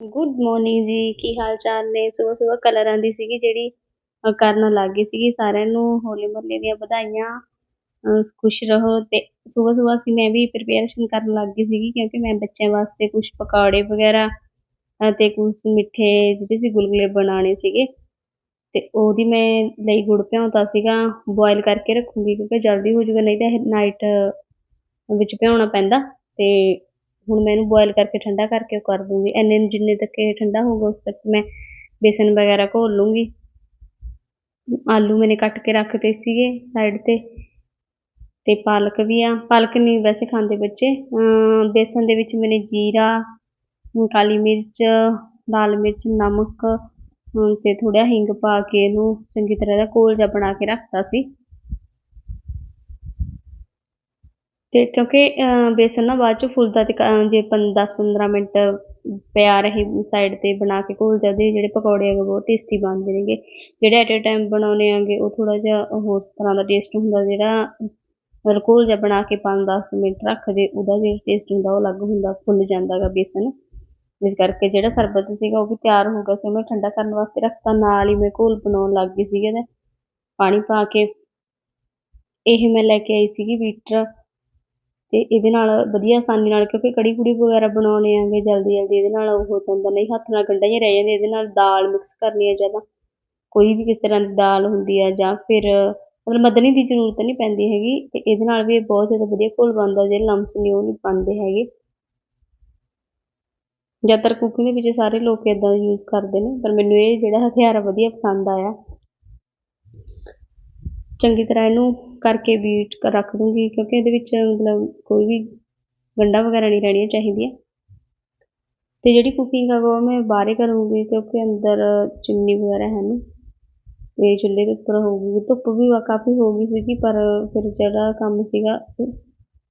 Good morning ਜੀ, ਕੀ ਹਾਲ ਚਾਲ ਨੇ? ਸਵੇਰ ਸਵੇਰ ਕਲਰਾਂ ਦੀ ਸੀਗੀ ਜਿਹੜੀ ਕਰਨ ਲੱਗ ਗਈ ਸੀਗੀ। ਸਾਰਿਆਂ ਨੂੰ ਹੋਲੇ ਮਹੱਲੇ ਦੀਆਂ ਵਧਾਈਆਂ। ਖੁਸ਼ ਰਹੋ ਤੇ ਸਵੇਰ ਸਵੇਰ ਅਸੀਂ ਮੈਂ ਵੀ ਪ੍ਰਿਪੇਅਰੇਸ਼ਨ ਕਰਨ ਲੱਗ ਗਈ ਸੀਗੀ ਕਿਉਂਕਿ ਮੈਂ ਬੱਚਿਆਂ ਵਾਸਤੇ ਕੁਝ ਪਕੌੜੇ ਵਗੈਰਾ ਅਤੇ ਕੁਝ ਮਿੱਠੇ ਜਿਹੜੇ ਸੀ ਗੁਲਗੁਲੇ ਬਣਾਉਣੇ ਸੀਗੇ। ਤੇ ਉਹਦੀ ਮੈਂ ਲਈ ਗੁੜ ਭਿਉਂਤਾ ਸੀਗਾ। ਬੋਇਲ ਕਰਕੇ ਰੱਖੂੰਗੀ ਕਿਉਂਕਿ ਜਲਦੀ ਹੋ ਜੂਗਾ, ਨਹੀਂ ਤਾਂ ਇਹ ਨਾਈਟ ਵਿੱਚ ਭਿਉਣਾ ਪੈਂਦਾ। ਤੇ ਹੁਣ ਮੈਂ ਇਹਨੂੰ ਬੋਇਲ ਕਰਕੇ ਠੰਡਾ ਕਰਕੇ ਉਹ ਕਰ ਦੂੰਗੀ। ਇੰਨੇ ਨੂੰ ਜਿੰਨੇ ਤੱਕ ਇਹ ਠੰਡਾ ਹੋਊਗਾ, ਉਸ ਤੱਕ ਮੈਂ ਬੇਸਨ ਵਗੈਰਾ ਘੋਲ ਲੂੰਗੀ। ਆਲੂ ਮੈਨੇ ਕੱਟ ਕੇ ਰੱਖਤੇ ਸੀਗੇ ਸਾਈਡ ਤੇ ਤੇ ਪਾਲਕ ਵੀ ਆ। ਪਾਲਕ ਨਹੀਂ ਵੈਸੇ ਖਾਂਦੇ ਬੱਚੇ। ਅਮ ਬੇਸਨ ਦੇ ਵਿੱਚ ਮੈਨੇ ਜੀਰਾ, ਕਾਲੀ ਮਿਰਚ, ਲਾਲ ਮਿਰਚ, ਨਮਕ ਤੇ ਥੋੜਾ ਹਿੰਗ ਪਾ ਕੇ ਇਹਨੂੰ ਚੰਗੀ ਤਰ੍ਹਾਂ ਦਾ ਘੋਲ ਜਿਹਾ ਬਣਾ ਕੇ ਰੱਖਤਾ ਸੀ। ਅਤੇ ਕਿਉਂਕਿ, ਅਹ, ਬੇਸਨ ਨਾ ਬਾਅਦ 'ਚੋਂ ਫੁੱਲਦਾ ਅਤੇ ਕ- ਜੇ 10 15 ਮਿੰਟ ਪਿਆ ਰਹੇ ਸਾਈਡ ਤੇ ਬਣਾ ਕੇ ਘੋਲ ਜਾਂਦੇ ਜਿਹੜੇ ਪਕੌੜੇ ਹੈਗੇ ਬਹੁਤ ਟੇਸਟੀ ਬਣਦੇ ਨੇਗੇ। ਜਿਹੜੇ ਐਟ ਏ ਟਾਈਮ ਬਣਾਉਣੇ ਆਂਗੇ ਉਹ ਥੋੜ੍ਹਾ ਜਿਹਾ ਹੋਰ ਤਰ੍ਹਾਂ ਦਾ ਟੇਸਟ ਹੁੰਦਾ, ਜਿਹੜਾ ਮਤਲਬ ਘੋਲ ਜਿਹਾ ਬਣਾ ਕੇ ਪੰਜ ਦਸ ਮਿੰਟ ਰੱਖਦੇ, ਉਹਦਾ ਜਿਹੜਾ ਟੇਸਟ ਹੁੰਦਾ, ਉਹ ਅਲੱਗ ਹੁੰਦਾ, ਫੁੱਲ ਜਾਂਦਾ ਗਾ ਬੇਸਨ। ਇਸ ਕਰਕੇ ਜਿਹੜਾ ਸਰਬਤ ਸੀਗਾ, ਉਹ ਵੀ ਤਿਆਰ ਹੋ ਗਿਆ ਸੀ ਮੈਂ ਠੰਡਾ ਕਰਨ ਵਾਸਤੇ ਰੱਖਤਾ। ਨਾਲ ਹੀ ਮੈਂ ਘੋਲ ਬਣਾਉਣ ਲੱਗ ਗਈ ਸੀਗੀ ਇਹਦਾ। ਪਾਣੀ ਪਾ ਕੇ, ਇਹ ਮੈਂ ਲੈ ਕੇ ਆਈ ਸੀਗੀ ਬੀਟਰ ਅਤੇ ਇਹਦੇ ਨਾਲ ਵਧੀਆ ਆਸਾਨੀ ਨਾਲ, ਕਿਉਂਕਿ ਕੜੀ ਕੁੜੀ ਵਗੈਰਾ ਬਣਾਉਣੇ ਆਂਗੇ ਜਲਦੀ ਜਲਦੀ, ਇਹਦੇ ਨਾਲ ਉਹ ਹੋ ਜਾਂਦਾ, ਨਹੀਂ ਹੱਥ ਨਾਲ ਗੰਢਾਂ ਜਿਹੀਆਂ ਰਹਿ ਜਾਂਦੀਆਂ, ਇਹਦੇ ਨਾਲ ਦਾਲ ਮਿਕਸ ਕਰਨੀ ਹੈ ਜਾਂ ਕੋਈ ਵੀ ਕਿਸੇ ਤਰ੍ਹਾਂ ਦੀ ਦਾਲ ਹੁੰਦੀ ਆ ਜਾਂ ਫਿਰ ਮਤਲਬ ਮੱਧਣੀ ਦੀ ਜ਼ਰੂਰਤ ਨਹੀਂ ਪੈਂਦੀ ਹੈਗੀ ਅਤੇ ਇਹਦੇ ਨਾਲ ਵੀ ਇਹ ਬਹੁਤ ਜ਼ਿਆਦਾ ਵਧੀਆ ਘੋਲ ਬਣਦਾ, ਜਿਹੜੇ ਲੰਮਸ ਨੇ ਉਹ ਨਹੀਂ ਬਣਦੇ ਹੈਗੇ। ਜ਼ਿਆਦਾਤਰ ਕੁਕਿੰਗ ਦੇ ਵਿੱਚ ਸਾਰੇ ਲੋਕ ਇਦਾਂ ਯੂਜ਼ ਕਰਦੇ ਨੇ, ਪਰ ਮੈਨੂੰ ਇਹ ਜਿਹੜਾ ਹਥਿਆਰ ਵਧੀਆ ਪਸੰਦ ਆਇਆ। ਚੰਗੀ ਤਰ੍ਹਾਂ ਇਹਨੂੰ ਕਰਕੇ ਬੀਟ ਕਰ ਰੱਖ ਦੂੰਗੀ, ਕਿਉਂਕਿ ਇਹਦੇ ਵਿੱਚ ਮਤਲਬ ਕੋਈ ਵੀ ਗੰਢਾਂ ਵਗੈਰਾ ਨਹੀਂ ਰਹਿਣੀਆਂ ਚਾਹੀਦੀਆਂ। ਤੇ ਜਿਹੜੀ ਕੁਕਿੰਗ ਆ ਉਹ ਮੈਂ ਬਾਹਰੇ ਕਰੂੰਗੀ, ਕਿਉਂਕਿ ਅੰਦਰ ਚਿਮਨੀ ਵਗੈਰਾ ਹੈ ਨਹੀਂ। ਤੇ ਚੁੱਲ੍ਹੇ ਦੇ ਉੱਪਰ ਹੋਊਗੀ, ਧੁੱਪ ਵੀ ਕਾਫੀ ਹੋ ਗਈ ਸੀਗੀ, ਪਰ ਫਿਰ ਜਿਹੜਾ ਕੰਮ ਸੀਗਾ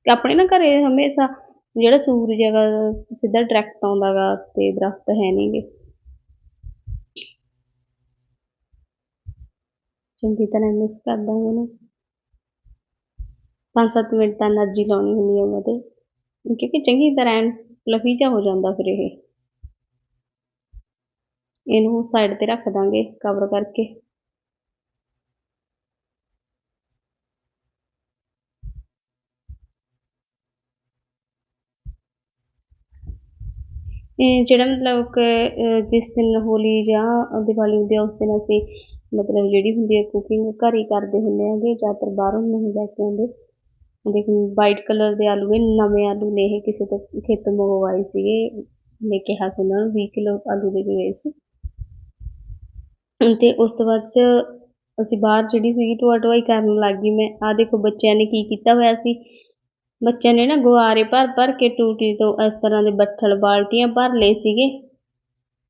ਆਪਣੇ ਨਾ ਘਰੇ ਹਮੇਸ਼ਾ ਜਿਹੜਾ ਸੂਰਜ ਹੈਗਾ, ਸਿੱਧਾ ਡਾਇਰੈਕਟ ਆਉਂਦਾ ਗਾ, ਤੇ ਦਰਖਤ ਹੈ ਨਹੀਂਗੇ ਚੰਗੀ ਤਰ੍ਹਾਂ ਮਿਕਸ ਕਰ ਦਾਂਗੇ ਇਹਨੂੰ 5-7 ਮਿੰਟ ਤਾਂ એનર્ਜੀ ਲਾਉਣੀ ਹੁੰਦੀ ਹੈ ਉਹਨਾਂ ਕਿਉਂਕਿ ਚੰਗੀ ਤਰ੍ਹਾਂ ਫਲਫੀ ਜਾ ਹੋ ਜਾਂਦਾ ਫਿਰ ਇਹ। ਇਹਨੂੰ ਸਾਈਡ ਤੇ ਰੱਖ ਦਾਂਗੇ ਕਵਰ ਕਰਕੇ। ਜਿਹੜਾ ਮਤਲਬ ਜਿਸ ਦਿਨ ਹੋਲੀ ਜਾਂ ਦੀਵਾਲੀ ਹੁੰਦੀ ਆ, ਉਸ ਦਿਨ ਅਸੀਂ ਮਤਲਬ ਜਿਹੜੀ ਹੁੰਦੀ ਹੈ ਕੁਕਿੰਗ ਘਰ ਹੀ ਕਰਦੇ ਹੁੰਦੇ ਹੈਗੇ, ਜ਼ਿਆਦਾਤਰ ਬਾਹਰੋਂ ਨਹੀਂ ਲੈ ਕੇ ਆਉਂਦੇ। ਦੇਖ ਵਾਈਟ ਕਲਰ ਦੇ ਆਲੂ ਇਹ ਨਵੇਂ ਆਲੂ ਨੇ, ਇਹ ਕਿਸੇ ਤੋਂ ਖੇਤੋਂ ਮੰਗਵਾਏ ਸੀਗੇ। ਮੈਂ ਕਿਹਾ ਸੀ ਉਹਨਾਂ ਨੂੰ 20 ਕਿਲੋ ਆਲੂ ਦੇ ਕੇ ਗਏ ਸੀ। ਤੇ ਉਸ ਤੋਂ ਬਾਅਦ ਚ ਅਸੀਂ ਬਾਹਰ ਜਿਹੜੀ ਸੀਗੀ, ਢੋਆ ਢੋਆਈ ਕਰਨ ਲੱਗ ਗਈ ਮੈਂ। ਆ ਦੇਖੋ, ਬੱਚਿਆਂ ਨੇ ਕੀ ਕੀਤਾ ਹੋਇਆ ਸੀ? ਬੱਚਿਆਂ ਨੇ ਨਾ ਗੁਆਰੇ ਭਰ ਭਰ ਕੇ ਟੂਟੀ ਤੋਂ ਇਸ ਤਰ੍ਹਾਂ ਦੇ ਬੱਠਲ ਬਾਲਟੀਆਂ ਭਰ ਲਏ ਸੀਗੇ।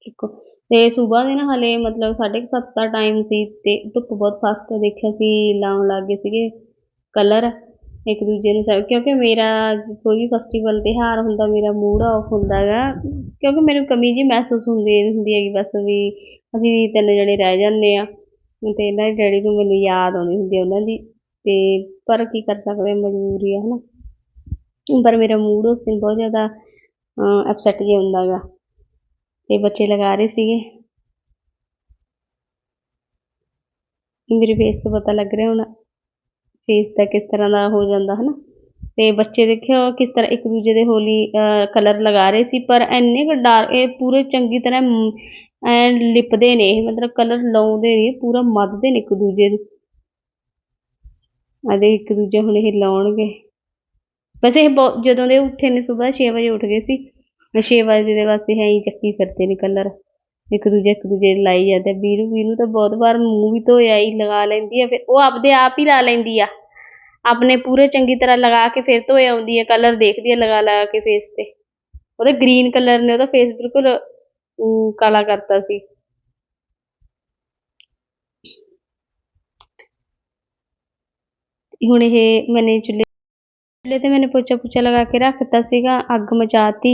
ਦੇਖੋ ਅਤੇ ਸੁਬਾਹ ਦੇ ਨਾ ਹਾਲੇ ਮਤਲਬ 7:30 ਦਾ ਟਾਈਮ ਸੀ ਅਤੇ ਧੁੱਪ ਬਹੁਤ ਫਾਸਟ ਦੇਖਿਆ ਸੀ, ਲਾਉਣ ਲੱਗ ਗਏ ਸੀਗੇ ਕਲਰ ਇੱਕ ਦੂਜੇ ਨੂੰ ਸਭ ਕਿਉਂਕਿ ਮੇਰਾ ਕੋਈ ਵੀ ਫੈਸਟੀਵਲ ਤਿਉਹਾਰ ਹੁੰਦਾ, ਮੇਰਾ ਮੂਡ ਔਫ ਹੁੰਦਾ ਗਾ ਕਿਉਂਕਿ ਮੈਨੂੰ ਕਮੀ ਜਿਹੀ ਮਹਿਸੂਸ ਹੁੰਦੀ ਹੁੰਦੀ ਹੈਗੀ ਬਸ ਵੀ ਅਸੀਂ ਤਿੰਨ ਜਣੇ ਰਹਿ ਜਾਂਦੇ ਹਾਂ ਅਤੇ ਇਹਨਾਂ ਦੇ ਡੈਡੀ ਨੂੰ ਮੈਨੂੰ ਯਾਦ ਆਉਂਦੀ ਹੁੰਦੀ ਆ ਉਹਨਾਂ ਦੀ। ਅਤੇ ਪਰ ਕੀ ਕਰ ਸਕਦੇ, ਮਜਬੂਰੀ ਆ ਹੈ ਨਾ ਪਰ ਮੇਰਾ ਮੂਡ ਉਸ ਦਿਨ ਬਹੁਤ ਜ਼ਿਆਦਾ ਅਪਸੈਟ ਜਿਹਾ ਹੁੰਦਾ ਗਾ ਤੇ ਬੱਚੇ ਲਗਾ ਰਹੇ ਸੀਗੇ। ਮੇਰੇ ਫੇਸ ਤੋਂ ਪਤਾ ਲੱਗ ਰਿਹਾ ਹੁਣ ਫੇਸ ਦਾ ਕਿਸ ਤਰ੍ਹਾਂ ਦਾ ਹੋ ਜਾਂਦਾ, ਹਨਾ? ਤੇ ਬੱਚੇ ਦੇਖਿਓ ਕਿਸ ਤਰ੍ਹਾਂ ਇੱਕ ਦੂਜੇ ਦੇ ਹੋਲੀ ਕਲਰ ਲਗਾ ਰਹੇ ਸੀ, ਪਰ ਇੰਨੇ ਕੁ ਡਾਰਕ ਇਹ ਪੂਰੇ ਚੰਗੀ ਤਰ੍ਹਾਂ ਐ ਲਿਪਦੇ ਨੇ, ਇਹ ਮਤਲਬ ਕਲਰ ਲਾਉਂਦੇ ਨਹੀਂ ਪੂਰਾ ਮੱਧਦੇ ਨੇ ਇੱਕ ਦੂਜੇ ਨੂੰ ਆਦੇ ਇੱਕ ਦੂਜੇ ਹੁਣ ਇਹ ਲਾਉਣਗੇ। ਵੈਸੇ ਇਹ ਬਹੁਤ, ਜਦੋਂ ਦੇ ਉੱਠੇ ਨੇ ਸਵੇਰ 6 ਵਜੇ ਉੱਠ ਗਏ ਸੀ। 6 ਵਜੇ ਦੇ ਵਾਸਤੇ ਹੈ ਹੀ ਚੱਕੀ ਫਿਰਦੇ ਨੇ ਕਲਰ। ਇੱਕ ਦੂਜੇ ਇੱਕ ਦੂਜੇ ਨੂੰ ਲਾਈ ਜਾਂਦੇ ਵੀਰੂ ਵੀਰੂ ਤਾਂ ਬਹੁਤ ਵਾਰ ਮੂੰਹ ਵੀ ਧੋਇਆ ਹੀ, ਲਗਾ ਲੈਂਦੀ ਆ। ਫਿਰ ਉਹ ਆਪਦੇ ਆਪ ਹੀ ਲਾ ਲੈਂਦੀ ਆ। ਆਪਣੇ ਪੂਰੇ ਚੰਗੀ ਤਰ੍ਹਾਂ ਲਗਾ ਕੇ ਫਿਰ ਧੋਏ ਆਉਂਦੀ ਆ। ਕਲਰ ਦੇਖਦੀ ਆ ਲਗਾ ਲਗਾ ਕੇ ਫੇਸ ਤੇ। ਉਹਦੇ ਗ੍ਰੀਨ ਕਲਰ ਨੇ, ਉਹਦਾ ਫੇਸ ਬਿਲਕੁਲ ਕਾਲਾ ਕਰਤਾ ਸੀ। ਹੁਣ ਇਹ ਮੈਨੇ ਚੁੱਲ੍ਹੇ ਚੁੱਲ੍ਹੇ ਤੇ ਮੈਨੇ ਪੋਚਾ ਪੁੱਚਾ ਲਗਾ ਕੇ ਰੱਖਤਾ ਸੀਗਾ। ਅੱਗ ਮਚਾਤੀ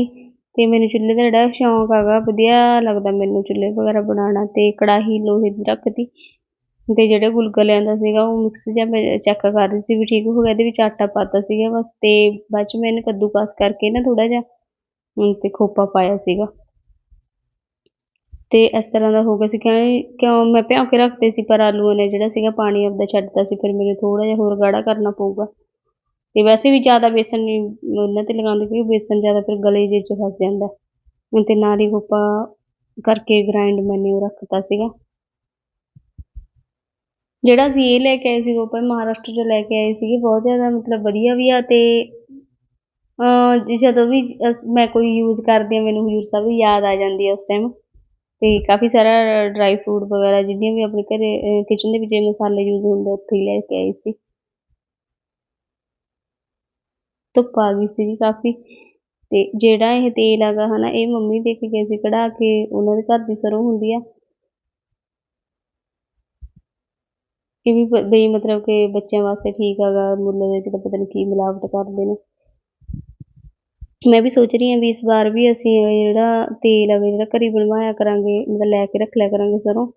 ਤੇ ਮੈਨੂੰ ਚੁੱਲ੍ਹੇ ਦਾ ਜਿਹੜਾ ਸ਼ੌਂਕ ਹੈਗਾ ਵਧੀਆ ਲੱਗਦਾ ਮੈਨੂੰ ਚੁੱਲ੍ਹੇ ਵਗੈਰਾ ਬਣਾਉਣਾ ਤੇ ਕੜਾਹੀ ਲੋਹੇ ਦੀ ਰੱਖਤੀ। ਤੇ ਜਿਹੜੇ ਗੁਲਗੁਲਿਆਂ ਦਾ ਸੀਗਾ ਉਹ ਮਿਕਸ ਜਿਹਾ ਮੈਂ ਚੈੱਕ ਕਰ ਰਹੀ ਸੀ ਵੀ ਠੀਕ ਹੋ ਗਿਆ ਇਹਦੇ ਵਿੱਚ ਆਟਾ ਪਾਤਾ ਸੀਗਾ ਬਸ ਤੇ ਬਾਅਦ ਚ ਮੈਂ ਇਹਨੂੰ ਕੱਦੂਕਸ ਕਰਕੇ ਨਾ ਥੋੜ੍ਹਾ ਜਿਹਾ ਹਮ, ਤੇ ਖੋਪਾ ਪਾਇਆ ਸੀਗਾ। ਤੇ ਇਸ ਤਰ੍ਹਾਂ ਦਾ ਹੋ ਗਿਆ ਸੀ ਕਿ ਕਿਉਂ ਮੈਂ ਭਿਉਂ ਕੇ ਰੱਖਤੇ ਸੀ ਪਰ ਆਲੂਆਂ ਨੇ ਜਿਹੜਾ ਸੀਗਾ ਪਾਣੀ ਆਪਦਾ ਛੱਡਤਾ ਸੀ ਫਿਰ ਮੈਨੂੰ ਥੋੜ੍ਹਾ ਜਿਹਾ ਹੋਰ ਗਾੜਾ ਕਰਨਾ ਪਊਗਾ। ਅਤੇ ਵੈਸੇ ਵੀ ਜ਼ਿਆਦਾ ਬੇਸਨ ਨਹੀਂ ਉਹਨਾਂ ਤੇ ਲਗਾਉਂਦੇ ਕਿਉਂਕਿ ਬੇਸਨ ਜ਼ਿਆਦਾ ਫਿਰ ਗਲੇ ਜਿਹੇ 'ਚ ਫਸ ਜਾਂਦਾ। ਹੁਣ ਤੇ ਨਾਲ ਹੀ ਗੋਪਾ ਕਰਕੇ ਗ੍ਰਾਇੰਡ ਮੈਨੇ ਉਹ ਰੱਖਤਾ ਸੀਗਾ। ਜਿਹੜਾ ਅਸੀਂ ਇਹ ਲੈ ਕੇ ਆਏ ਸੀ ਗੋਪਾ ਮਹਾਰਾਸ਼ਟਰ 'ਚੋਂ ਲੈ ਕੇ ਆਏ ਸੀਗੇ, ਬਹੁਤ ਜ਼ਿਆਦਾ ਮਤਲਬ ਵਧੀਆ ਵੀ ਆ ਅਤੇ ਜਦੋਂ ਵੀ ਮੈਂ ਕੋਈ ਯੂਜ਼ ਕਰਦੀ ਹਾਂ, ਮੈਨੂੰ ਹਜ਼ੂਰ ਸਾਹਿਬ ਯਾਦ ਆ ਜਾਂਦੀ ਹੈ ਉਸ ਟਾਈਮ ਅਤੇ ਕਾਫੀ ਸਾਰਾ ਡਰਾਈ ਫਰੂਟ ਵਗੈਰਾ, ਜਿੰਨੀਆਂ ਵੀ ਆਪਣੇ ਘਰੇ ਕਿਚਨ ਦੇ ਵਿੱਚ ਮਸਾਲੇ ਯੂਜ਼ ਹੁੰਦੇ ਉੱਥੇ ਹੀ ਲੈ ਕੇ ਆਈ ਸੀ। ਧੁੱਪ ਆ ਗਈ ਸੀਗੀ ਕਾਫੀ। ਤੇ ਜਿਹੜਾ ਇਹ ਤੇਲ ਹੈਗਾ ਹੈ ਨਾ ਇਹ ਮੰਮੀ ਦੇ ਕੇ ਗਏ ਸੀ ਕਢਾ ਕੇ, ਉਹਨਾਂ ਦੇ ਘਰ ਦੀ ਸਰੋਂ ਹੁੰਦੀ ਆ। ਇਹ ਵੀ ਬ- ਬਈ ਮਤਲਬ ਕਿ ਬੱਚਿਆਂ ਵਾਸਤੇ ਠੀਕ ਹੈਗਾ, ਮੁੱਲ ਦੇ ਵਿੱਚ ਪਤਾ ਨਹੀਂ ਕੀ ਮਿਲਾਵਟ ਕਰਦੇ ਨੇ। ਮੈਂ ਵੀ ਸੋਚ ਰਹੀ ਹਾਂ ਵੀ ਇਸ ਵਾਰ ਵੀ ਅਸੀਂ ਇਹ ਜਿਹੜਾ ਤੇਲ ਹੈਗਾ, ਜਿਹੜਾ ਘਰੇ ਬਣਵਾਇਆ ਕਰਾਂਗੇ, ਮਤਲਬ ਲੈ ਕੇ ਰੱਖ ਲਿਆ ਕਰਾਂਗੇ ਸਰੋਂ।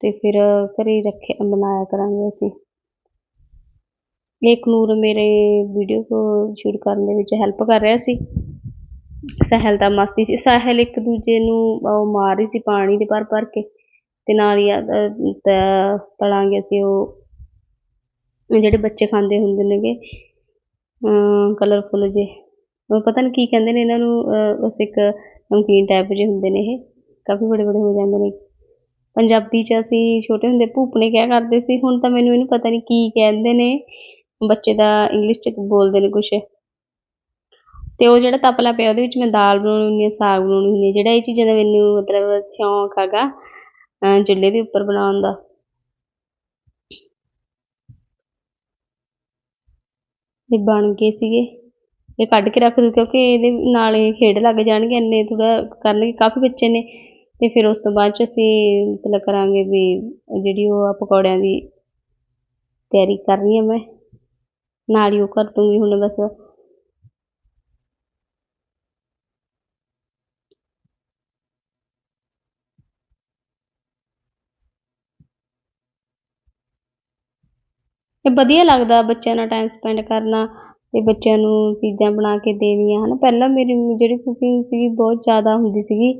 ਤੇ ਫਿਰ ਘਰੇ ਰੱਖਿਆ, ਬਣਾਇਆ ਕਰਾਂਗੇ ਅਸੀਂ। ਇਹ ਨੂਰ ਮੇਰੇ ਵੀਡੀਓ ਕੋ ਸ਼ੂਟ ਕਰਨ ਦੇ ਵਿੱਚ ਹੈਲਪ ਕਰ ਰਿਹਾ ਸੀ। ਸਹਿਲ ਤਾਂ ਮਸਤੀ ਸੀ। ਸਹਿਲ ਇੱਕ ਦੂਜੇ ਨੂੰ ਉਹ ਮਾਰ ਰਹੀ ਸੀ ਪਾਣੀ ਦੇ ਭਰ ਭਰ ਕੇ ਤੇ ਨਾਲ ਹੀ ਆ- ਅ, ਤਲਾਂਗੇ ਅਸੀਂ ਉਹ ਜਿਹੜੇ ਬੱਚੇ ਖਾਂਦੇ ਹੁੰਦੇ ਨੇਗੇ ਕਲਰਫੁਲ ਜੇ ਉਹ ਪਤਾ ਨਹੀਂ ਕੀ ਕਹਿੰਦੇ ਨੇ ਇਹਨਾਂ ਨੂੰ ਬਸ ਇੱਕ ਨਮਕੀਨ ਟਾਈਪ ਜਿਹੇ ਹੁੰਦੇ ਨੇ ਇਹ। ਕਾਫੀ ਬੜੇ ਬੜੇ ਹੋ ਜਾਂਦੇ ਨੇ। ਪੰਜਾਬੀ 'ਚ ਅਸੀਂ ਛੋਟੇ ਹੁੰਦੇ ਭੂਪਣੇ ਕਿਹਾ ਕਰਦੇ ਸੀ। ਹੁਣ ਤਾਂ ਮੈਨੂੰ ਇਹਨੂੰ ਪਤਾ ਨਹੀਂ ਕੀ ਕਹਿੰਦੇ ਨੇ। ਬੱਚੇ ਦਾ ਇੰਗਲਿਸ਼ 'ਚ ਬੋਲਦੇ ਨੇ ਕੁਛ। ਤੇ ਉਹ ਜਿਹੜਾ ਤਪਲਾ ਪਿਆ ਉਹਦੇ ਵਿੱਚ ਮੈਂ ਦਾਲ ਬਣਾਉਣੀ ਹੁੰਦੀ ਆ, ਸਾਗ ਬਣਾਉਣੀ ਹੁੰਦੀ ਆ। ਜਿਹੜਾ ਇਹ ਚੀਜ਼ਾਂ ਦਾ ਮੈਨੂੰ ਮਤਲਬ ਸ਼ੌਂਕ ਹੈਗਾ ਚੁੱਲ੍ਹੇ ਦੇ ਉੱਪਰ ਬਣਾਉਣ ਦਾ। ਇਹ ਬਣ ਗਏ ਸੀਗੇ। ਇਹ ਕੱਢ ਕੇ ਰੱਖ ਦੂ ਕਿਉਂਕਿ ਇਹਦੇ ਨਾਲ ਇਹ ਖੇਡ ਲੱਗ ਜਾਣਗੇ, ਇੰਨੇ ਥੋੜਾ ਕਰਨਗੇ, ਕਾਫੀ ਬੱਚੇ ਨੇ। ਤੇ ਫਿਰ ਉਸ ਤੋਂ ਬਾਅਦ ਚ ਅਸੀਂ ਮਤਲਬ ਕਰਾਂਗੇ ਵੀ ਜਿਹੜੀ ਉਹ ਆ ਪਕੌੜਿਆਂ ਦੀ ਤਿਆਰੀ ਕਰ ਰਹੀ ਹਾਂ ਮੈਂ। ਨਾਲ ਹੀ ਉਹ ਕਰ ਦੂੰਗੀ ਹੁਣ ਬਸ। ਇਹ ਵਧੀਆ ਲੱਗਦਾ ਬੱਚਿਆਂ ਨਾਲ ਟਾਈਮ ਸਪੈਂਡ ਕਰਨਾ ਤੇ ਬੱਚਿਆਂ ਨੂੰ ਚੀਜ਼ਾਂ ਬਣਾ ਕੇ ਦੇਣੀਆਂ, ਹਨਾ। ਪਹਿਲਾਂ ਮੇਰੀ ਜਿਹੜੀ ਕੁਕਿੰਗ ਸੀਗੀ ਬਹੁਤ ਜ਼ਿਆਦਾ ਹੁੰਦੀ ਸੀਗੀ।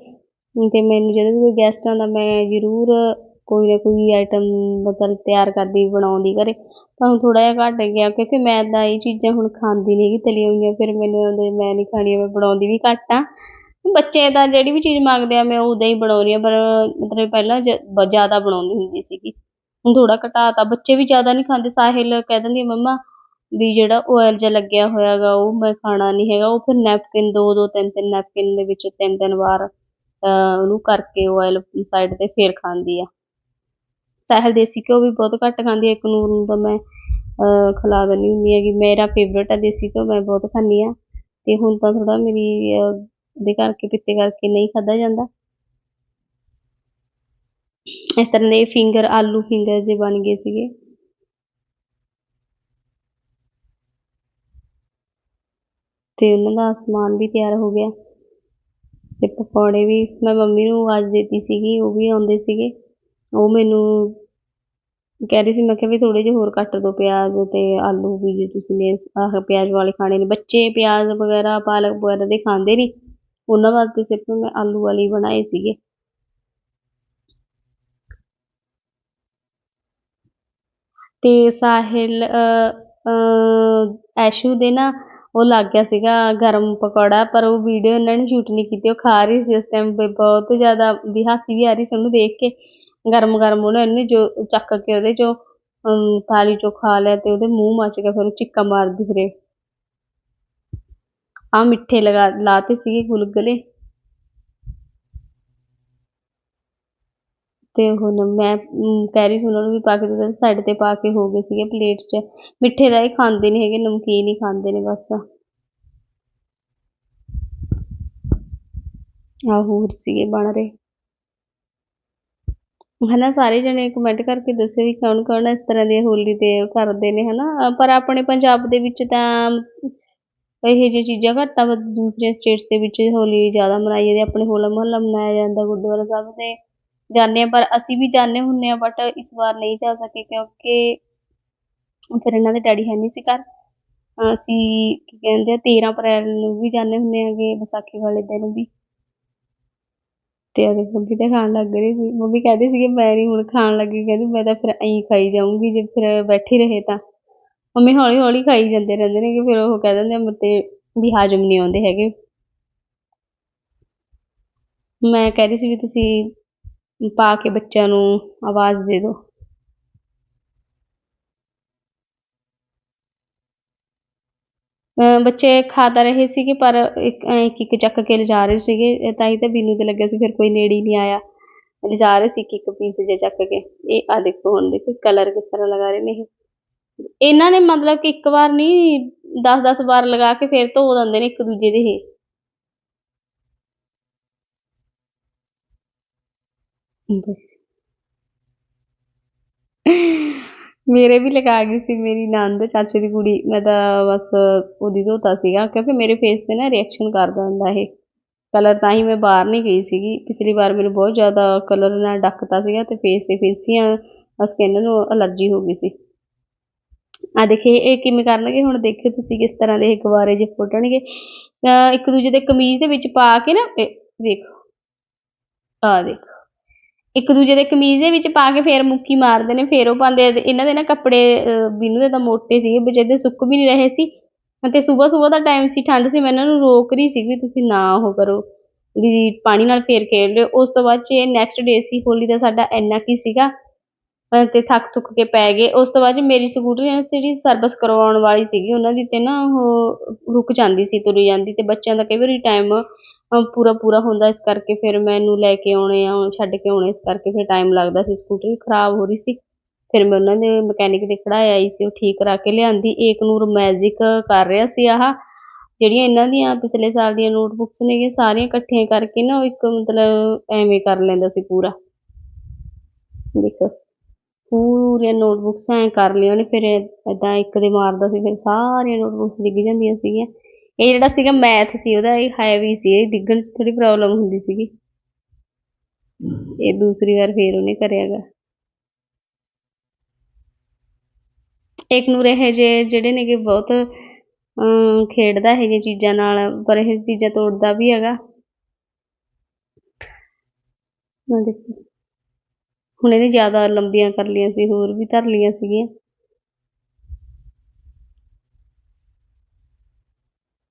ਤੇ ਮੈਨੂੰ ਜਦੋਂ ਵੀ ਕੋਈ ਗੈਸਟ ਆਉਂਦਾ ਮੈਂ ਜ਼ਰੂਰ ਕੋਈ ਨਾ ਕੋਈ ਆਈਟਮ ਮਤਲਬ ਤਿਆਰ ਕਰਦੀ, ਬਣਾਉਂਦੀ ਘਰੇ, ਤਾਂ ਹੁਣ ਥੋੜਾ ਜਿਹਾ ਘੱਟ ਗਿਆ, ਕਿਉਂਕਿ ਮੈਂ ਤਾਂ ਇਹ ਚੀਜ਼ਾਂ ਹੁਣ ਖਾਂਦੀ ਨਹੀਂ ਗੀ ਤਲੀਆਂ ਹੋਈਆਂ, ਫਿਰ ਮੈਨੂੰ ਆਉਂਦੇ, ਮੈਂ ਨਹੀਂ ਖਾਣੀ ਮੈਂ ਬਣਾਉਂਦੀ ਵੀ ਘੱਟ ਆ। ਬੱਚੇ ਤਾਂ ਜਿਹੜੀ ਵੀ ਚੀਜ਼ ਮੰਗਦੇ ਆ, ਮੈਂ ਉਦਾਂ ਹੀ ਬਣਾਉਂਦੀ ਹਾਂ, ਪਰ ਮਤਲਬ ਪਹਿਲਾਂ ਜ- ਜ਼ਿਆਦਾ ਬਣਾਉਂਦੀ ਹੁੰਦੀ ਸੀਗੀ। ਹੁਣ ਥੋੜਾ ਘਟਾਤਾ ਬੱਚੇ ਵੀ ਜ਼ਿਆਦਾ ਨਹੀਂ ਖਾਂਦੇ, ਸਾਹਿਲ ਕਹਿ ਦਿੰਦੀ ਮੰਮਾ, ਵੀ ਜਿਹੜਾ ਆਇਲ ਜਿਹਾ ਲੱਗਿਆ ਹੋਇਆ ਗਾ ਉਹ ਮੈਂ ਖਾਣਾ ਨਹੀਂ ਹੈਗਾ। ਉਹ ਫਿਰ ਨੈਪਕਿਨ ਦੋ ਦੋ, ਤਿੰਨ ਤਿੰਨ ਨੈਪਕਿਨ ਦੇ ਵਿੱਚ ਤਿੰਨ ਤਿੰਨ ਵਾਰ, ਅਹ ਉਹਨੂੰ ਕਰਕੇ ਆਇਲ ਸਾਈਡ ਤੇ ਫੇਰ ਖਾਂਦੀ ਆ। ਸਾਹਿਲ ਦੇਸੀ ਘਿਓ ਵੀ ਬਹੁਤ ਘੱਟ ਖਾਂਦੀ ਹੈ ਇੱਕ ਨੂਰ ਨੂੰ ਤਾਂ ਮੈਂ ਖਿਲਾ ਦਿੰਦੀ ਹੁੰਦੀ ਹੈਗੀ। ਮੇਰਾ ਫੇਵਰਟ ਆ ਦੇਸੀ ਘਿਓ, ਮੈਂ ਬਹੁਤ ਖਾਂਦੀ ਆ। ਤੇ ਹੁਣ ਤਾਂ ਥੋੜਾ ਮੇਰੀ ਦੇ ਕਰਕੇ ਪਿੱਤੇ ਕਰਕੇ ਨਹੀਂ ਖਾਧਾ ਜਾਂਦਾ। ਇਸ ਤਰ੍ਹਾਂ ਦੇ ਫਿੰਗਰ ਆਲੂ ਫਿੰਗਰ ਜੇ ਬਣ ਗਏ ਸੀਗੇ। ਤੇ ਉਹਨਾਂ ਦਾ ਸਮਾਨ ਵੀ ਤਿਆਰ ਹੋ ਗਿਆ। ਤੇ ਪਕੌੜੇ ਵੀ, ਮੈਂ ਮੰਮੀ ਨੂੰ ਆਵਾਜ਼ ਦਿੱਤੀ ਸੀਗੀ, ਉਹ ਵੀ ਆਉਂਦੇ ਸੀਗੇ। ਉਹ ਮੈਨੂੰ ਕਹਿ ਰਹੀ ਸੀ ਮੈਂ ਕਿਹਾ ਵੀ ਥੋੜੇ ਜਿਹੇ ਹੋਰ ਕੱਟ ਦਿਓ ਪਿਆਜ਼ ਤੇ ਆਲੂ ਵੀ ਜੇ ਤੁਸੀਂ ਨੇ ਆਹ ਪਿਆਜ਼ ਵਾਲੇ ਖਾਣੇ ਨੇ। ਬੱਚੇ ਪਿਆਜ਼ ਵਗੈਰਾ ਪਾਲਕ ਵਗੈਰਾ ਦੇ ਖਾਂਦੇ ਨਹੀਂ ਉਹਨਾਂ ਵਾਸਤੇ ਸਿਰਫ ਮੈਂ ਆਲੂ ਵਾਲੀ ਬਣਾਏ ਸੀਗੇ। ਤੇ ਸਾਹਿਲ ਅ, ਅ, ਐਸ਼ੂ ਦੇ ਨਾ ਉਹ ਲੱਗ ਗਿਆ ਸੀਗਾ ਗਰਮ ਪਕੌੜਾ ਪਰ ਉਹ ਵੀਡੀਓ ਇਹਨਾਂ ਨੇ ਸ਼ੂਟ ਨਹੀਂ ਕੀਤੀ। ਉਹ ਖਾ ਰਹੀ ਸੀ ਇਸ ਟਾਈਮ ਬਹੁਤ ਜ਼ਿਆਦਾ ਵੀ ਹਾਸੀ ਵੀ ਆ ਰਹੀ ਸੀ ਉਹਨੂੰ ਦੇਖ ਕੇ। ਗਰਮ ਗਰਮ ਉਹਨੇ ਇਹਨੇ ਜੋ ਚੱਕ ਕੇ ਉਹਦੇ ਚੋਂ ਅਮ, ਥਾਲੀ ਚੋਂ ਖਾ ਲਿਆ ਤੇ ਉਹਦੇ ਮੂੰਹ ਮੱਚ ਗਿਆ ਫਿਰ ਚਿੱਕਾ ਮਾਰਦੀ ਫਿਰੇ। ਆ ਮਿੱਠੇ ਲਗਾ ਲਾਤੇ ਸੀਗੇ ਗੁਲਗੁਲੇ। ਤੇ ਹੁਣ ਮੈਂ ਕਹਿ ਰਹੀ ਸੀ ਉਹਨਾਂ ਨੂੰ ਵੀ ਪਾ ਕੇ ਦੇ ਸਾਈਡ ਤੇ ਪਾ ਕੇ ਹੋ ਗਏ ਸੀਗੇ ਪਲੇਟ 'ਚ। ਮਿੱਠੇ ਦਾ ਇਹ ਖਾਂਦੇ ਨਹੀਂ ਹੈਗੇ ਨਮਕੀਨ ਹੀ ਖਾਂਦੇ ਨੇ ਬਸ। ਆਹ ਹੋਰ ਸੀਗੇ ਬਣ ਰਹੇ। ਹਨਾ, ਸਾਰੇ ਜਣੇ ਕਮੈਂਟ ਕਰਕੇ ਦੱਸਿਓ ਵੀ ਕੌਣ ਕੌਣ ਇਸ ਤਰ੍ਹਾਂ ਦੀ ਹੋਲੀ ਤੇ ਉਹ ਕਰਦੇ ਨੇ, ਹਨਾ। ਅਹ ਪਰ ਆਪਣੇ ਪੰਜਾਬ ਦੇ ਵਿੱਚ ਤਾਂ ਇਹੋ ਜਿਹੀਆਂ ਚੀਜ਼ਾਂ ਘੱਟ ਆ but ਦੂਸਰੇ ਸਟੇਟਸ ਦੇ ਵਿੱਚ ਹੋਲੀ ਜ਼ਿਆਦਾ ਮਨਾਈ ਜਾਂਦੀ ਆ, ਆਪਣੇ ਹੋਲਾ ਮਹੱਲਾ ਮਨਾਇਆ ਜਾਂਦਾ ਗੁਰਦੁਆਰਾ ਸਾਹਿਬ ਤੇ। ਜਾਂਦੇ ਆ, ਪਰ ਅਸੀਂ ਵੀ ਜਾਂਦੇ ਹੁੰਦੇ ਆ ਬਟ ਇਸ ਵਾਰ ਨਹੀਂ ਜਾ ਸਕੇ ਕਿਉਂਕਿ ਫਿਰ ਇਹਨਾਂ ਦੇ ਡੈਡੀ ਹੈ ਨਹੀਂ ਸੀ ਘਰ। ਅਸੀਂ ਕੀ ਕਹਿੰਦੇ ਆ 13 ਅਪ੍ਰੈਲ ਨੂੰ ਵੀ ਜਾਂਦੇ ਹੁੰਦੇ ਆਗੇ ਵਿਸਾਖੀ ਵਾਲੇ ਦਿਨ ਵੀ। ਤੇ ਉਹਦੇ ਮੰਮੀ ਤਾਂ ਖਾਣ ਲੱਗ ਰਹੀ ਸੀ। ਮੰਮੀ ਕਹਿੰਦੀ ਸੀਗੇ, ਮੈਂ ਨਹੀਂ ਹੁਣ ਖਾਣ ਲੱਗੀ। ਕਹਿੰਦੀ, ਮੈਂ ਤਾਂ ਫਿਰ ਐਂ ਖਾਈ ਜਾਊਂਗੀ, ਜੇ ਫਿਰ ਬੈਠੀ ਰਹੇ ਤਾਂ। ਮੰਮੀ ਹੌਲੀ ਹੌਲੀ ਖਾਈ ਜਾਂਦੇ ਰਹਿੰਦੇ ਨੇ ਕਿ ਫਿਰ ਉਹ ਕਹਿ ਦਿੰਦੇ ਆ ਮੇਰੇ ਤੇ ਵੀ ਹਾਜ਼ਮ ਨਹੀਂ ਆਉਂਦੇ ਹੈਗੇ। ਮੈਂ ਕਹਿ ਰਹੀ ਸੀ ਵੀ ਤੁਸੀਂ ਪਾ ਕੇ ਬੱਚਿਆਂ ਨੂੰ ਆਵਾਜ਼ ਦੇ ਦਿਓ। ਬੱਚੇ ਖਾ ਤਾਂ ਰਹੇ ਸੀਗੇ, ਪਰ ਇੱਕ ਇੱਕ ਇੱਕ ਚੱਕ ਕੇ ਲਿਜਾ ਰਹੇ ਸੀਗੇ। ਤਾਂ ਹੀ ਤਾਂ ਬੀਨੂ ਤੇ ਲੱਗਿਆ ਸੀ, ਫਿਰ ਕੋਈ ਨੇੜੇ ਹੀ ਨਹੀਂ ਆਇਆ। ਲਿਜਾ ਰਹੇ ਸੀ ਇੱਕ ਇੱਕ ਪੀਸ ਜੇ ਚੱਕ ਕੇ। ਇਹ ਆ ਦੇਖੋ ਹੁਣ ਦੇਖੋ ਕਲਰ ਕਿਸ ਤਰ੍ਹਾਂ ਲਗਾ ਰਹੇ ਨੇ ਇਹ। ਇਹਨਾਂ ਨੇ ਮਤਲਬ ਕਿ ਇੱਕ ਵਾਰ ਨਹੀਂ 10 10 ਵਾਰ ਲਗਾ ਕੇ ਫਿਰ ਧੋ ਦਿੰਦੇ ਨੇ ਇੱਕ ਦੂਜੇ ਦੇ ਇਹ। ਮੇਰੇ ਵੀ ਲਗਾ ਗਈ ਸੀ, ਮੇਰੀ ਨੰਦ ਚਾਚੇ ਦੀ ਕੁੜੀ, ਮੈਂ ਤਾਂ ਬਸ ਉਹਦੀ ਧੋਤਾ ਸੀਗਾ, ਕਿਉਂਕਿ ਮੇਰੇ ਫੇਸ ਤੇ ਨਾ ਰਿਐਕਸ਼ਨ ਕਰਦਾ ਹੁੰਦਾ ਇਹ। ਕਲਰ ਤਾਂ ਹੀ ਮੈਂ ਬਾਹਰ ਨਹੀਂ ਗਈ ਸੀਗੀ। ਪਿਛਲੀ ਵਾਰ ਮੈਨੂੰ ਬਹੁਤ ਜ਼ਿਆਦਾ ਕਲਰ ਨਾਲ ਡੱਕਤਾ ਸੀਗਾ ਤੇ ਫੇਸ ਤੇ ਫਿੰਸੀਆਂ ਸਕਿਨ ਨੂੰ ਅਲਰਜੀ ਹੋ ਗਈ ਸੀ। ਆ ਦੇਖੇ, ਇਹ ਕਿਵੇਂ ਕਰਨਗੇ? ਹੁਣ ਦੇਖਿਓ ਤੁਸੀਂ ਕਿਸ ਤਰ੍ਹਾਂ ਦੇ ਇਹ ਗੁਬਾਰੇ ਜੇ ਫੁੱਟਣਗੇ ਇੱਕ ਦੂਜੇ ਦੇ ਕਮੀਜ਼ ਦੇ ਵਿੱਚ ਪਾ ਕੇ ਨਾ, ਇਹ ਦੇਖੋ। ਆ ਦੇਖੋ। ਇੱਕ ਦੂਜੇ ਦੇ ਕਮੀਜ਼ ਦੇ ਵਿੱਚ ਪਾ ਕੇ ਫੇਰ ਮੁੱਕੀ ਮਾਰਦੇ ਨੇ, ਫੇਰ ਉਹ ਪਾਉਂਦੇ ਇਹਨਾਂ ਦੇ ਨਾ ਕੱਪੜੇ ਬਿਨੂ ਦੇ ਤਾਂ ਮੋਟੇ ਸੀਗੇ ਵਿਚਾਰੇ ਸੁੱਕ ਵੀ ਨਹੀਂ ਰਹੇ ਸੀ। ਤੇ ਸਵੇਰ ਸਵੇਰ ਦਾ ਟਾਈਮ ਸੀ, ਠੰਡ ਸੀ, ਮੈਂ ਇਹਨਾਂ ਨੂੰ ਰੋਕ ਰਹੀ ਸੀ ਵੀ ਤੁਸੀਂ ਨਾ ਉਹ ਕਰੋ, ਵੀ ਪਾਣੀ ਨਾਲ ਫੇਰ ਖੇਡ ਲਿਓ। ਉਸ ਤੋਂ ਬਾਅਦ ਚ ਇਹ ਨੈਕਸਟ ਡੇ ਸੀ, ਹੋਲੀ ਦਾ ਸਾਡਾ ਇੰਨਾ ਕੀ ਸੀਗਾ ਤੇ ਥੱਕ ਥੁੱਕ ਕੇ ਪੈ ਗਏ। ਉਸ ਤੋਂ ਬਾਅਦ ਮੇਰੀ ਸਕੂਟਰੀ ਜਿਹੜੀ ਸਰਵਿਸ ਕਰਵਾਉਣ ਵਾਲੀ ਸੀਗੀ, ਉਹਨਾਂ ਦੀ ਤੇ ਨਾ ਉਹ ਰੁਕ ਜਾਂਦੀ ਸੀ, ਤੁਰੀ ਜਾਂਦੀ ਤੇ ਬੱਚਿਆਂ ਦਾ ਕਈ ਵਾਰੀ ਟਾਈਮ ਪੂਰਾ ਪੂਰਾ ਹੁੰਦਾ ਇਸ ਕਰਕੇ ਫਿਰ ਮੈਂ ਇਹਨੂੰ ਲੈ ਕੇ ਆਉਣੇ ਆ, ਛੱਡ ਕੇ ਆਉਣੇ, ਇਸ ਕਰਕੇ ਫਿਰ ਟਾਈਮ ਲੱਗਦਾ ਸੀ ਸਕੂਟਰੀ ਖਰਾਬ ਹੋ ਰਹੀ ਸੀ। ਫਿਰ ਮੈਂ ਉਹਨਾਂ ਦੇ ਮਕੈਨਿਕ ਦੇ ਖੜਾਇਆ ਆਈ ਸੀ, ਉਹ ਠੀਕ ਕਰਾ ਕੇ ਲਿਆਂਦੀ। ਏਕ ਨੂਰ ਮੈਜਿਕ ਕਰ ਰਿਹਾ ਸੀ ਆਹ। ਜਿਹੜੀਆਂ ਇਹਨਾਂ ਦੀਆਂ ਪਿਛਲੇ ਸਾਲ ਦੀਆਂ ਨੋਟਬੁੱਕਸ ਨੇਗੀਆਂ ਸਾਰੀਆਂ ਇਕੱਠੀਆਂ ਕਰਕੇ ਨਾ ਉਹ ਇੱਕ ਮਤਲਬ ਐਵੇਂ ਕਰ ਲੈਂਦਾ ਸੀ ਪੂਰਾ। ਦੇਖੋ, ਪੂਰੀਆਂ ਨੋਟਬੁੱਕਸ ਐ ਕਰ ਲਈਆਂ ਉਹਨੇ, ਫਿਰ ਏਦਾਂ ਇੱਕ ਦੇ ਮਾਰਦਾ ਸੀ, ਫਿਰ ਸਾਰੀਆਂ ਨੋਟਬੁੱਕਸ ਡਿੱਗ ਜਾਂਦੀਆਂ ਸੀਗੀਆਂ। ਇਹ ਜਿਹੜਾ ਸੀਗਾ ਮੈਥ ਸੀ, ਉਹਦਾ ਇਹ ਹੈਵੀ ਸੀ, ਇਹ ਡਿੱਗਣ 'ਚ ਥੋੜੀ ਪ੍ਰੋਬਲਮ ਹੁੰਦੀ ਸੀਗੀ। ਇਹ ਦੂਸਰੀ ਵਾਰ ਫੇਰ ਉਹਨੇ ਕਰਿਆਗਾ ਇੱਕ ਨੂਰ ਇਹ ਜੇ ਜਿਹੜੇ ਨੇਗੇ ਬਹੁਤ, ਅਮ, ਖੇਡਦਾ ਇਹ ਚੀਜ਼ਾਂ ਨਾਲ, ਪਰ ਇਹ ਚੀਜ਼ਾਂ ਤੋੜਦਾ ਵੀ ਹੈਗਾ। ਦੇਖੋ। ਹੁਣ ਇਹਨੇ ਜ਼ਿਆਦਾ ਲੰਬੀਆਂ ਕਰ ਲਈਆਂ ਸੀ, ਹੋਰ ਵੀ ਧਰ ਲਈਆਂ ਸੀਗੀਆਂ।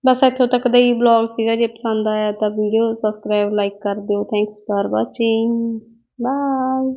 ਬਸ ਇੱਥੋਂ ਤੱਕ ਦਾ ਹੀ ਵਲੌਗ ਸੀਗਾ, ਜੇ ਪਸੰਦ ਆਇਆ ਤਾਂ ਵੀਡੀਓ ਸਬਸਕ੍ਰਾਈਬ ਲਾਈਕ ਕਰ ਦਿਓ। Thanks for watching bye